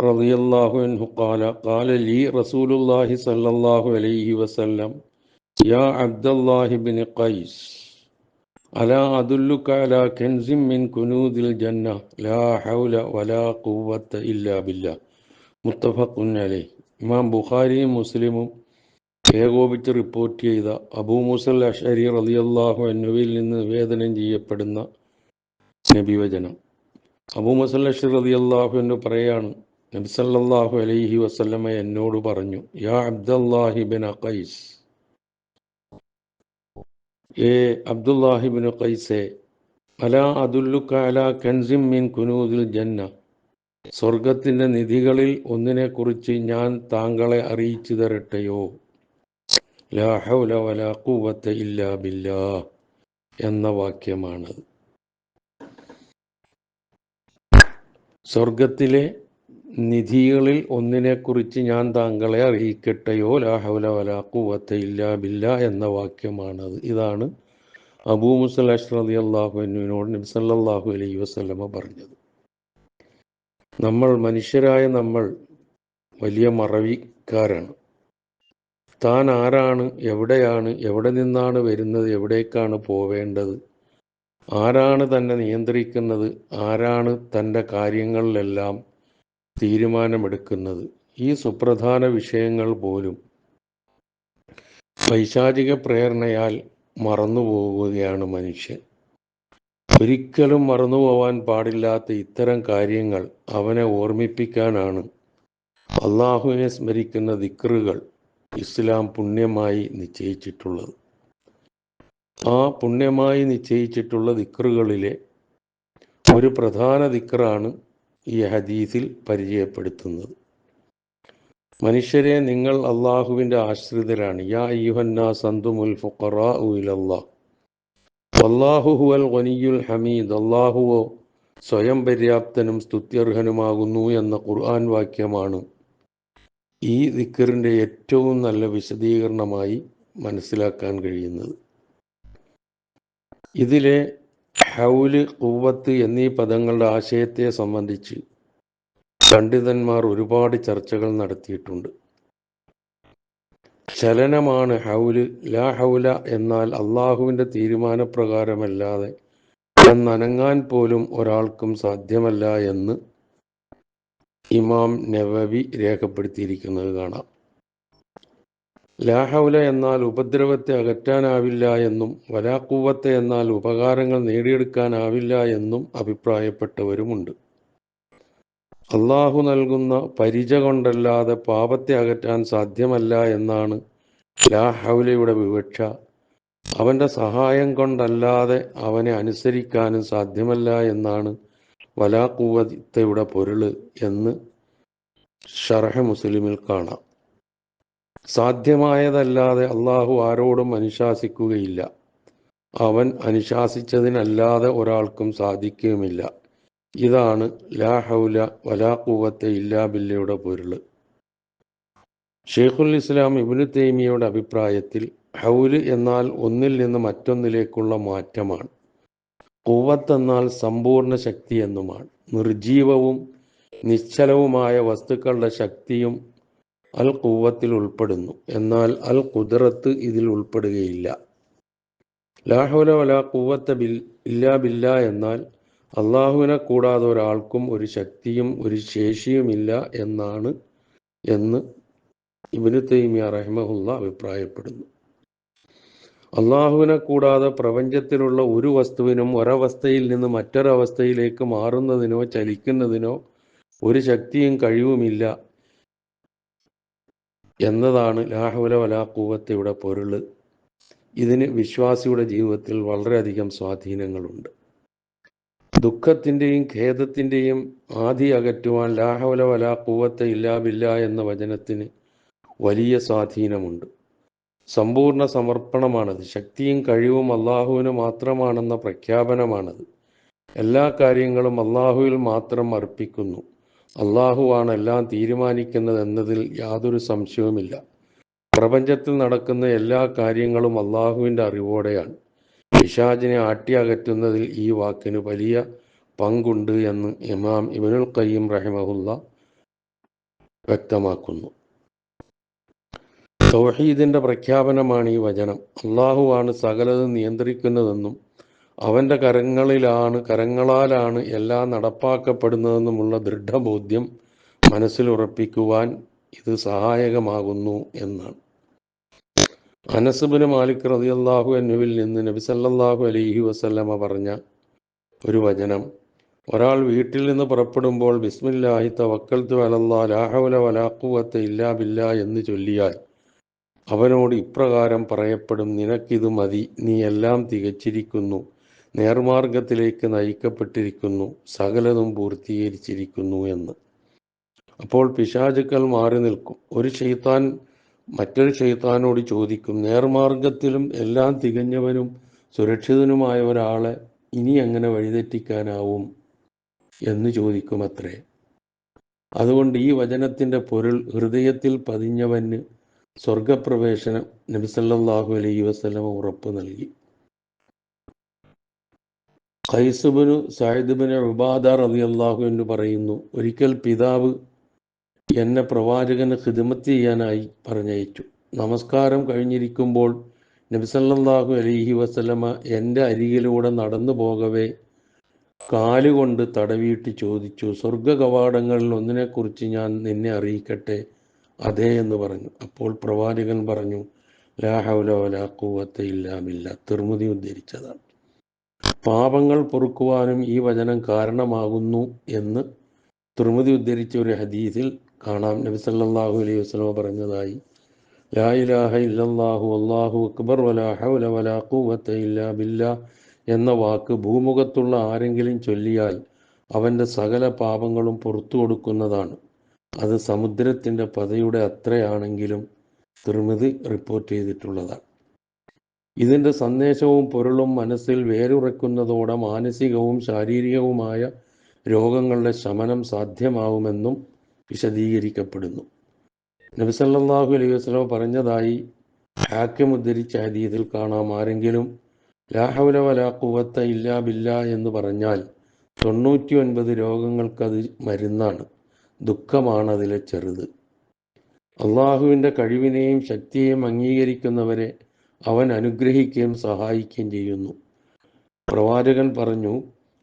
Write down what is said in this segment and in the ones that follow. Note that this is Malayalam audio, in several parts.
رضي الله عنه قال قال لي رسول الله صلى الله عليه وسلم يا عبد الله بن قيس ألا أدلك على كنز من كنوز الجنة لا حول ولا قوة إلا بالله മുത്തഫഖ് അലൈ ഇമാം ബുഖാരിയും മുസ്ലിമും ഏകോപിച്ച് റിപ്പോർട്ട് ചെയ്ത അബൂ മുസൽ അഷരി റളിയല്ലാഹു അൻഹുവിൽ നിന്ന് നിവേദനം ചെയ്യപ്പെടുന്ന നബിവചനം അബൂ മുസൽ അഷർ റളിയല്ലാഹു അൻഹു പറയാണ് നബി സല്ലല്ലാഹു അലൈഹി വസല്ലമ എന്നോട് പറഞ്ഞു യാ അബ്ദുല്ലാഹിബിൻ അഖൈസ് ഏ അബ്ദുല്ലാഹിബിൻ ഖൈസെ അലാ അദുല്ലുക അലാ കൻസിം മിൻ കുനൂദിൽ ജന്ന സ്വർഗത്തിന്റെ നിധികളിൽ ഒന്നിനെക്കുറിച്ച് ഞാൻ താങ്കളെ അറിയിച്ചു തരട്ടെയോ? ലാ ഹൗല വലാ ഖുവത്ത ഇല്ലാ ബില്ലാ എന്ന വാക്യമാണ് സ്വർഗത്തിലെ നിധികളിൽ ഒന്നിനെക്കുറിച്ച് ഞാൻ താങ്കളെ അറിയിക്കട്ടെയോ? ലാ ഹൗല വലാ ഖുവത്ത ഇല്ലാ ബില്ലാ എന്ന വാക്യമാണത്. ഇതാണ് അബൂ മുസലാഷ് അഷ്റദി അള്ളാഹു അനുവിനോട് നബി സല്ലല്ലാഹു അലൈഹി വസല്ലമ പറഞ്ഞത്. നമ്മൾ മനുഷ്യരായ നമ്മൾ വലിയ മറവിക്കാരാണ്. താൻ ആരാണ്? എവിടെയാണ്? എവിടെ നിന്നാണ് വരുന്നത്? എവിടേക്കാണ് പോവേണ്ടത്? ആരാണ് തന്നെ നിയന്ത്രിക്കുന്നത്? ആരാണ് തന്റെ കാര്യങ്ങളിലെല്ലാം തീരുമാനമെടുക്കുന്നത്. ഈ സുപ്രധാന വിഷയങ്ങൾ പോലും പൈശാചിക പ്രേരണയാൽ മറന്നുപോകുകയാണ് മനുഷ്യൻ. ഒരിക്കലും മറന്നുപോവാൻ പാടില്ലാത്ത ഇത്തരം കാര്യങ്ങൾ അവനെ ഓർമ്മിപ്പിക്കാനാണ് അള്ളാഹുവിനെ സ്മരിക്കുന്ന ദിക്റുകൾ ഇസ്ലാം പുണ്യമായി നിശ്ചയിച്ചിട്ടുള്ളത്. ആ പുണ്യമായി നിശ്ചയിച്ചിട്ടുള്ള ദിക്റുകളിലെ ഒരു പ്രധാന ദിക്റാണ് ഈ ഹദീസിൽ പരിചയപ്പെടുത്തുന്നത്. മനുഷ്യരെ നിങ്ങൾ അള്ളാഹുവിന്റെ ആശ്രിതരാണ്. യാ അയ്യുഹന്നാ സന്തുമുൽ ഫുഖറാ ഉലല്ലാ അള്ളാഹു വനിയുൽ ഗനിയുൽ ഹമീദ്. അള്ളാഹുവോ സ്വയം പര്യാപ്തനും സ്തുത്യർഹനുമാകുന്നു എന്ന ഖുർആൻ വാക്യമാണ് ഈ ദിക്കറിന്റെ ഏറ്റവും നല്ല വിശദീകരണമായി മനസ്സിലാക്കാൻ കഴിയുന്നത്. ഇതിലെ ഹൗൽ കൂവത്ത് എന്നീ പദങ്ങളുടെ ആശയത്തെ സംബന്ധിച്ച് പണ്ഡിതന്മാർ ഒരുപാട് ചർച്ചകൾ നടത്തിയിട്ടുണ്ട്. ചലനമാണ് ഹൗൽ. ലാ ഹൗല എന്നാൽ അള്ളാഹുവിന്റെ തീരുമാനപ്രകാരമല്ലാതെ എന്നനങ്ങാൻ പോലും ഒരാൾക്കും സാധ്യമല്ല എന്ന് ഇമാം നവവി രേഖപ്പെടുത്തിയിരിക്കുന്നത് കാണാം. ലാഹൗല എന്നാൽ ഉപദ്രവത്തെ അകറ്റാനാവില്ല എന്നും വലാക്കൂവത്തെ എന്നാൽ ഉപകാരങ്ങൾ നേടിയെടുക്കാനാവില്ല എന്നും അഭിപ്രായപ്പെട്ടവരുമുണ്ട്. അള്ളാഹു നൽകുന്ന പരിച കൊണ്ടല്ലാതെ പാപത്തെ അകറ്റാൻ സാധ്യമല്ല എന്നാണ് ലാഹൗലയുടെ വിവക്ഷ. അവന്റെ സഹായം കൊണ്ടല്ലാതെ അവനെ അനുസരിക്കാനും സാധ്യമല്ല എന്നാണ് വലാക്കൂവത്തയുടെ പൊരുൾ എന്ന് ഷർഹ മുസ്ലിമിൽ കാണാം. സാധ്യമായതല്ലാതെ അള്ളാഹു ആരോടും അനുശാസിക്കുകയില്ല. അവൻ അനുശാസിച്ചതിനല്ലാതെ ഒരാൾക്കും സാധിക്കുകയുമില്ല. ഇതാണ് ലാ ഹൗല വലാ കൂവത്തെ ഇല്ലാ ബില്ലയുടെ പൊരുൾ ഷെയ്ഖുൽ ഇസ്ലാം ഇബിനു തൈമിയുടെ അഭിപ്രായത്തിൽ ഹൗൽ എന്നാൽ ഒന്നിൽ നിന്ന് മറ്റൊന്നിലേക്കുള്ള മാറ്റമാണ്. കൂവത്തെന്നാൽ സമ്പൂർണ ശക്തി എന്നുമാണ്. നിർജീവവും നിശ്ചലവുമായ വസ്തുക്കളുടെ ശക്തിയും അൽ കൂവത്തിൽ ഉൾപ്പെടുന്നു. എന്നാൽ അൽ കുതിറത്ത് ഇതിൽ ഉൾപ്പെടുകയില്ല. ലാഹുല വല കൂവത്ത ബിൽ ഇല്ലാ ബില്ല എന്നാൽ അള്ളാഹുവിനെ കൂടാതെ ഒരാൾക്കും ഒരു ശക്തിയും ഒരു ശേഷിയുമില്ല എന്നാണ് എന്ന് ഇബിന് തൈമിയ റഹ്മഹുല്ല അഭിപ്രായപ്പെടുന്നു. അള്ളാഹുവിനെ കൂടാതെ പ്രപഞ്ചത്തിലുള്ള ഒരു വസ്തുവിനും ഒരവസ്ഥയിൽ നിന്ന് മറ്റൊരവസ്ഥയിലേക്ക് മാറുന്നതിനോ ചലിക്കുന്നതിനോ ഒരു ശക്തിയും കഴിവുമില്ല. എന്നതാണ് ലാഹുല വലാക്കൂവത്തയുടെ പൊരുൾ ഇതിന് വിശ്വാസിയുടെ ജീവിതത്തിൽ വളരെയധികം സ്വാധീനങ്ങളുണ്ട്. ദുഃഖത്തിന്റെയും ഖേദത്തിന്റെയും ആദി അകറ്റുവാൻ ലാഹവല വല ഇല്ലാവില്ല ഇല്ലാബില്ല എന്ന വചനത്തിന് വലിയ സ്വാധീനമുണ്ട്. സമ്പൂർണ സമർപ്പണമാണത്. ശക്തിയും കഴിവും അള്ളാഹുവിന് മാത്രമാണെന്ന പ്രഖ്യാപനമാണത്. എല്ലാ കാര്യങ്ങളും അള്ളാഹുവിൽ മാത്രം അർപ്പിക്കുന്നു. അള്ളാഹുവാണ് എല്ലാം തീരുമാനിക്കുന്നത് എന്നതിൽ യാതൊരു സംശയവുമില്ല. പ്രപഞ്ചത്തിൽ നടക്കുന്ന എല്ലാ കാര്യങ്ങളും അള്ളാഹുവിന്റെ അറിവോടെയാണ്. പിശാജിനെ ആട്ടിയകറ്റുന്നതിൽ ഈ വാക്കിന് വലിയ പങ്കുണ്ട് എന്ന് ഇമാം ഇബനുൽ ഖയ്യിം റഹിമഹുല്ല വ്യക്തമാക്കുന്നു. തൗഹീദിന്റെ പ്രഖ്യാപനമാണ് ഈ വചനം. അള്ളാഹുവാണ് സകലത് നിയന്ത്രിക്കുന്നതെന്നും അവന്റെ കരങ്ങളിലാണ് കരങ്ങളാലാണ് എല്ലാം നടപ്പാക്കപ്പെടുന്നതെന്നുമുള്ള ദൃഢബോധ്യം മനസ്സിലുറപ്പിക്കുവാൻ ഇത് സഹായകമാകുന്നു എന്നാണ്. അനസുബിന് മാലിക് റതിയല്ലാഹു എന്നുവിൽ നിന്ന് നബിസല്ലാഹു അലൈഹി വസല്ലമ പറഞ്ഞ ഒരു വചനം ഒരാൾ വീട്ടിൽ നിന്ന് പുറപ്പെടുമ്പോൾ ബിസ്മില്ലാഹി തവക്കൽത്തു അലല്ലാ ലാഹവല വലാഖുവത്ത ഇല്ലാ ബില്ല എന്ന് ചൊല്ലിയാൽ അവനോട് ഇപ്രകാരം പറയപ്പെടും നിനക്കിത് മതി നീ എല്ലാം തികച്ചിരിക്കുന്നു. നേർമാർഗത്തിലേക്ക് നയിക്കപ്പെട്ടിരിക്കുന്നു സകലതും പൂർത്തീകരിച്ചിരിക്കുന്നു എന്ന്. അപ്പോൾ പിശാചുക്കൾ മാറി നിൽക്കും. ഒരു ഷെയ്ത്താൻ മറ്റൊരു ഷെയ്ത്താനോട് ചോദിക്കും നേർമാർഗത്തിലും എല്ലാം തികഞ്ഞവനും സുരക്ഷിതനുമായ ഒരാളെ ഇനി എങ്ങനെ വഴിതെറ്റിക്കാനാവും? എന്ന് ചോദിക്കും അത്രേ അതുകൊണ്ട് ഈ വചനത്തിന്റെ പൊരുൾ ഹൃദയത്തിൽ പതിഞ്ഞവന് സ്വർഗപ്രവേശനം നബിസല്ലാഹു അലൈഹി വസ്ലമ ഉറപ്പ് നൽകി. ഖൈസുബിനു സായിദുബിന് ഉബാദ അള്ളാഹു എന്ന് പറയുന്നു ഒരിക്കൽ പിതാവ് എന്നെ പ്രവാചകന് ഖിദ്മത്ത് ചെയ്യാനായി പറഞ്ഞയച്ചു. നമസ്കാരം കഴിഞ്ഞിരിക്കുമ്പോൾ നബിസല്ലാഹു അലൈഹി വസ്ലമ എന്റെ അരികിലൂടെ നടന്നു പോകവേ കാലുകൊണ്ട് തടവിയിട്ട് ചോദിച്ചു സ്വർഗ കവാടങ്ങളിൽ ഒന്നിനെക്കുറിച്ച് ഞാൻ നിന്നെ അറിയിക്കട്ടെ അതേ എന്ന് പറഞ്ഞു. അപ്പോൾ പ്രവാചകൻ പറഞ്ഞു ലാ ഹൗല വലാ ഖുവത്ത ഇല്ലാ ബില്ല തിർമുതി ഉദ്ധരിച്ചതാണ്. പാപങ്ങൾ പൊറുക്കുവാനും ഈ വചനം കാരണമാകുന്നു എന്ന് തിർമുതി ഉദ്ധരിച്ച ഒരു ഹദീസിൽ കാണാം. നബി സല്ലാഹു അലൈഹി വസ്ലമ പറഞ്ഞതായി ലാ ഇലാഹ ഇല്ലല്ലാഹു അല്ലാഹു അക്ബർ വലാ ഹൗല വലാ ഇല്ലാ ബില്ലാ എന്ന വാക്ക് ഭൂമുഖത്തുള്ള ആരെങ്കിലും ചൊല്ലിയാൽ അവന്റെ സകല പാപങ്ങളും പുറത്തു കൊടുക്കുന്നതാണ്. അത് സമുദ്രത്തിന്റെ പതയുടെ അത്രയാണെങ്കിലും തിർമിതി റിപ്പോർട്ട് ചെയ്തിട്ടുള്ളതാണ്. ഇതിന്റെ സന്ദേശവും പൊരുളും മനസ്സിൽ വേരുറക്കുന്നതോടെ മാനസികവും ശാരീരികവുമായ രോഗങ്ങളുടെ ശമനം സാധ്യമാവുമെന്നും വിശദീകരിക്കപ്പെടുന്നു. നബിസല്ലാഹു അലൈഹി വസ്ലം പറഞ്ഞതായി ഹാക്കിം ഉദ്ധരിച്ച കാണാം. ആരെങ്കിലും ലാഹൗല വലാ ഇല്ലാ ബില്ല എന്ന് പറഞ്ഞാൽ തൊണ്ണൂറ്റി ഒൻപത് രോഗങ്ങൾക്കത് മരുന്നാണ്. ദുഃഖമാണ് അതിലെ ചെറുത്. അള്ളാഹുവിന്റെ കഴിവിനെയും ശക്തിയെയും അംഗീകരിക്കുന്നവരെ അവൻ അനുഗ്രഹിക്കുകയും സഹായിക്കുകയും ചെയ്യുന്നു. പ്രവാചകൻ പറഞ്ഞു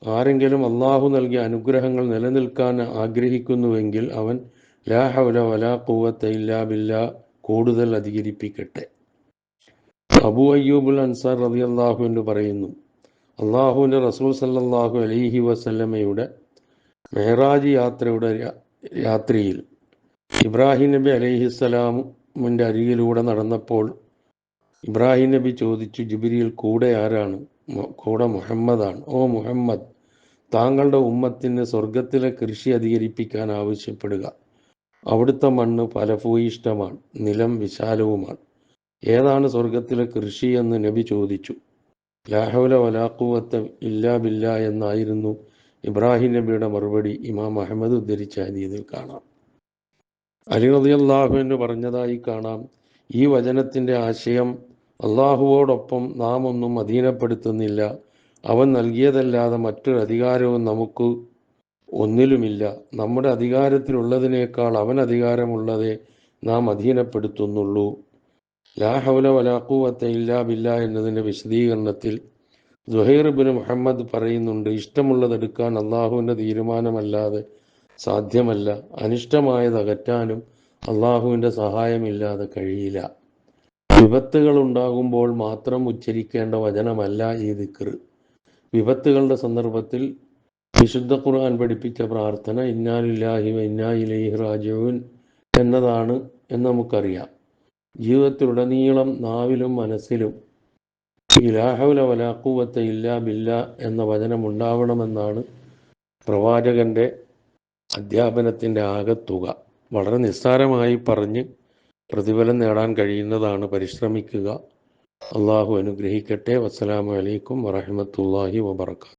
ആരെങ്കിലും അള്ളാഹു നൽകിയ അനുഗ്രഹങ്ങൾ നിലനിൽക്കാൻ ആഗ്രഹിക്കുന്നുവെങ്കിൽ അവൻ ലാ ഹൗല വലാ ഇല്ലാ കൂടുതൽ അധികരിപ്പിക്കട്ടെ. അബു അയ്യൂബുൽ അൻസാർ റതി അള്ളാഹു എന്ന് പറയുന്നു അള്ളാഹുവിന്റെ റസൂൽ സല്ലാഹു അലൈഹി വസല്ലമയുടെ മെഹറാജ് യാത്രയുടെ യാത്രയിൽ ഇബ്രാഹിം നബി അലൈഹിസ്സലാമിന്റെ അരികിലൂടെ നടന്നപ്പോൾ ഇബ്രാഹിം നബി ചോദിച്ചു ജിബിരിയിൽ കൂടെ ആരാണ്? കൂടെ മുഹമ്മദാണ്. ഓ മുഹമ്മദ് താങ്കളുടെ ഉമ്മത്തിന് സ്വർഗത്തിലെ കൃഷി അധികരിപ്പിക്കാൻ ആവശ്യപ്പെടുക. അവിടുത്തെ മണ്ണ് ഫലഭൂയിഷ്ടമാണ് നിലം വിശാലവുമാണ്. ഏതാണ് സ്വർഗത്തിലെ കൃഷി എന്ന് നബി ചോദിച്ചു. ലാഹുല വലാഖുവത്ത് ഇല്ലാ ബില്ല എന്നായിരുന്നു ഇബ്രാഹിം നബിയുടെ മറുപടി ഇമാം അഹമ്മദ് ഉദ്ധരിച്ച ഹദീദിൽ കാണാം. അലി റളിയല്ലാഹു എന്ന് പറഞ്ഞതായി കാണാം. ഈ വചനത്തിന്റെ ആശയം അള്ളാഹുവോടൊപ്പം നാം ഒന്നും അധീനപ്പെടുത്തുന്നില്ല. അവൻ നൽകിയതല്ലാതെ മറ്റൊരു അധികാരവും നമുക്ക് ഒന്നിലുമില്ല. നമ്മുടെ അധികാരത്തിലുള്ളതിനേക്കാൾ അവൻ അധികാരമുള്ളതേ നാം അധീനപ്പെടുത്തുന്നുള്ളൂ. ലാ ഹൗല വലാഖൂവത്ത ഇല്ലാ ബില്ല എന്നതിന്റെ വിശദീകരണത്തിൽ ബിൻ മുഹമ്മദ് പറയുന്നുണ്ട് ഇഷ്ടമുള്ളതെടുക്കാൻ അള്ളാഹുവിന്റെ തീരുമാനമല്ലാതെ സാധ്യമല്ല. അനിഷ്ടമായത് അകറ്റാനും അള്ളാഹുവിന്റെ സഹായമില്ലാതെ കഴിയില്ല. വിപത്തുകൾ ഉണ്ടാകുമ്പോൾ മാത്രം ഉച്ചരിക്കേണ്ട വചനമല്ല ഈ ദിക്ർ വിപത്തുകളുടെ സന്ദർഭത്തിൽ വിശുദ്ധ ഖുർആൻ പഠിപ്പിച്ച പ്രാർത്ഥന ഇന്നാലില്ലാഹി വഇന്നാ ഇന്നാ ഇലൈഹി റാജിഊൻ എന്നതാണ് എന്ന് നമുക്കറിയാം. ജീവിതത്തിലുടനീളം നാവിലും മനസ്സിലും ഇലാഹുല ലാഹൗല വലാക്കൂവത്ത ഇല്ലാ ബില്ല എന്ന വചനം ഉണ്ടാവണമെന്നാണ് പ്രവാചകന്റെ അധ്യാപനത്തിന്റെ ആകത്തുക. വളരെ നിസ്സാരമായി പറഞ്ഞ് പ്രതിഫലം നേടാൻ കഴിയുന്നതാണ് പരിശ്രമിക്കുക. അള്ളാഹു അനുഗ്രഹിക്കട്ടെ. വസ്സലാമലൈക്കും വറഹമത്തല്ലാഹി വബർക്കാത്തു